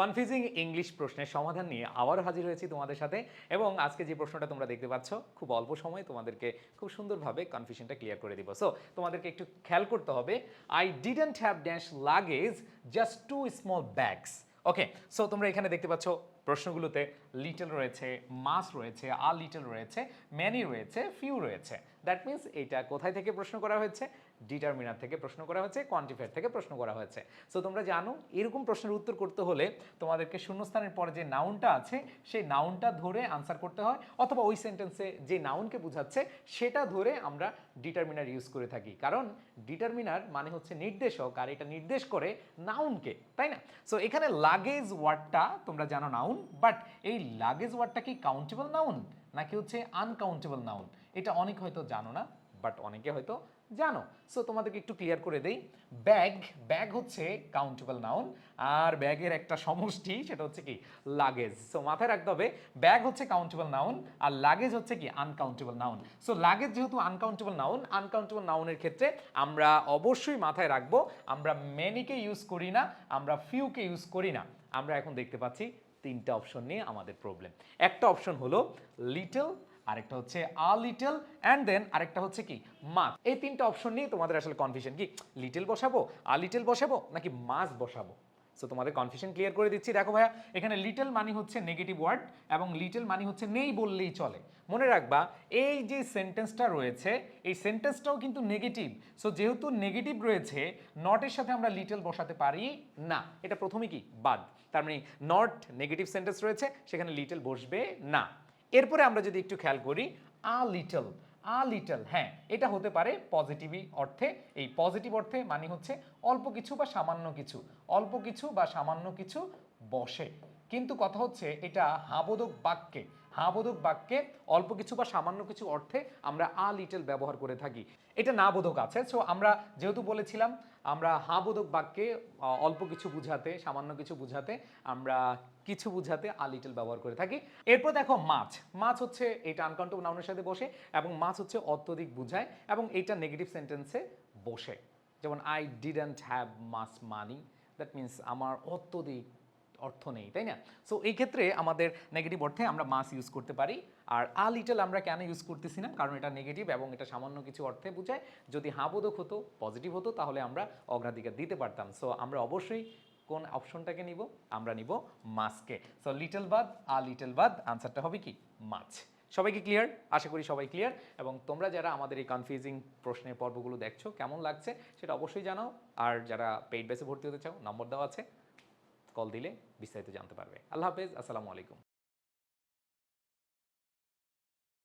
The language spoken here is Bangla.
কনফিউজিং ইংলিশ প্রশ্নের সমাধান নিয়ে আবারও হাজির হয়েছি তোমাদের সাথে। এবং আজকে যে প্রশ্নটা তোমরা দেখতে পাচ্ছ, খুব অল্প সময়ে তোমাদেরকে খুব সুন্দরভাবে কনফিউশনটা ক্লিয়ার করে দিব। সো তোমাদেরকে একটু খেয়াল করতে হবে I didn't have dash luggage just two small bags okay so তোমরা এখানে দেখতে পাচ্ছ, প্রশ্নগুলোতে লিটল রয়েছে মাস রয়েছে আর লিটল রয়েছে ম্যানি রয়েছে ফিউ রয়েছে। দ্যাট মিন্স এটা কোথায় থেকে প্রশ্ন করা হয়েছে? ডিটারমিনার থেকে প্রশ্ন করা হয়েছে কোয়ান্টিফায়ার থেকে প্রশ্ন করা হয়েছে। সো তোমরা জানো, এরকম প্রশ্নের উত্তর করতে হলে তোমাদেরকে শূন্যস্থানের পরে যে নাউনটা আছে, সেই নাউনটা ধরে আনসার করতে হয়, অথবা ওই সেন্টেন্সে যে নাউনকে বোঝাচ্ছে, সেটা ধরে আমরা ডিটারমিনার ইউজ করে থাকি। কারণ ডিটারমিনার মানে হচ্ছে নির্দেশক, আর এটা নির্দেশ করে নাউনকে তাই না? সো এখানে লাগেজ ওয়ার্ডটা তোমরা জানো নাউন বাট এই লাগেজ ওয়ার্ডটা কি কাউন্টেবল নাউন নাকি হচ্ছে আনকাউন্টেবল নাউন এটা অনেক হয়তো জানো না বাট অনেকে হয়তো জানো। সো তোমাদেরকে একটু ক্লিয়ার করে দেই। ব্যাগ ব্যাগ হচ্ছে কাউন্টেবল নাউন আর ব্যাগের একটা সমষ্টি সেটা হচ্ছে কি? লাগেজ সো মাথায় রাখতে হবে, ব্যাগ হচ্ছে কাউন্টেবল নাউন আর লাগেজ হচ্ছে কি? আনকাউন্টেবল নাউন সো লাগেজ যেহেতু আনকাউন্টেবল নাউন আনকাউন্টেবল নাউনের ক্ষেত্রে আমরা অবশ্যই মাথায় রাখব, আমরা মেনিকে ইউজ করি না, আমরা ফিউকে ইউজ করি না। আমরা এখন দেখতে পাচ্ছি তিনটা অপশন নিয়ে আমাদের প্রবলেম একটা অপশন হলো লিটল আরেকটা হচ্ছে আ লিটল অ্যান্ড দেন আরেকটা হচ্ছে কি? মাছ এই তিনটা অপশন নিয়ে তোমাদের আসলে কনফিউশন কি? লিটল বসাবো আ লিটল বসাবো, নাকি মাছ বসাবো? সো তোমাদের কনফিউশন ক্লিয়ার করে দিচ্ছি। দেখো ভাইয়া, এখানে লিটল মানে হচ্ছে নেগেটিভ ওয়ার্ড এবং লিটল মানে হচ্ছে নেই বললেই চলে। মনে রাখবা, এই যে সেন্টেন্সটা রয়েছে, এই সেন্টেন্সটাও কিন্তু নেগেটিভ সো যেহেতু নেগেটিভ রয়েছে নটের সাথে আমরা লিটল বসাতে পারি না। এটা প্রথমে কি? বাদ। তার মানে নট নেগেটিভ সেন্টেন্স রয়েছে, সেখানে লিটল বসবে না। এরপরে আমরা যদি একটু খেয়াল করি আ লিটল আ লিটল হ্যাঁ এটা হতে পারে পজিটিভই অর্থে। এই পজিটিভ অর্থে মানে হচ্ছে অল্প কিছু বা সামান্য কিছু। অল্প কিছু বা সামান্য কিছু বসে। কিন্তু কথা হচ্ছে এটা হাবোধক বাক্যে। হাবোধক বাক্যে অল্প কিছু বা সামান্য কিছু অর্থে আমরা আ লিটল ব্যবহার করে থাকি। এটা না বোধক আছে সো আমরা যেহেতু বলেছিলাম, আমরা হাবোধক বাক্যে অল্প কিছু বুঝাতে, সামান্য কিছু বুঝাতে, আমরা কিছু বুঝাতে আ লিটল ব্যবহার করে থাকি। এরপর দেখো মাছ। মাছ হচ্ছে, এটা আনকাউন্টেবল নাউনের সাথে বসে, এবং মাছ হচ্ছে অত্যধিক বুঝায়, এবং এটা নেগেটিভ সেন্টেন্সে বসে। যেমন I didn't have much money that means আমার অত্যধিক অর্থ নেই, তাই না? সো এই ক্ষেত্রে আমাদের নেগেটিভ অর্থে আমরা মাস ইউজ করতে পারি। আর আ লিটল আমরা কেন ইউজ করতেছি না? কারণ এটা নেগেটিভ এবং এটা সামান্য কিছু অর্থে বোঝায়। যদি হাবোধক হতো পজিটিভ হতো, তাহলে আমরা অগ্রাধিকার দিতে পারতাম। সো আমরা অবশ্যই কোন অপশনটাকে নিব? আমরা নিব মাছকে সো লিটল বাদ, আ লিটল বাদ আনসারটা হবে কি? মাছ। সবাইকে ক্লিয়ার আশা করি সবাই ক্লিয়ার এবং তোমরা যারা আমাদের এই কনফিউজিং প্রশ্নের পর্বগুলো দেখছ, কেমন লাগছে সেটা অবশ্যই জানাও। আর যারা পেইড বেসে ভর্তি হতে চাও নম্বর দেওয়া আছে। কল দিলে বিস্তারিত জানতে পারবে। আল্লাহ হাফেজ আসসালামু আলাইকুম।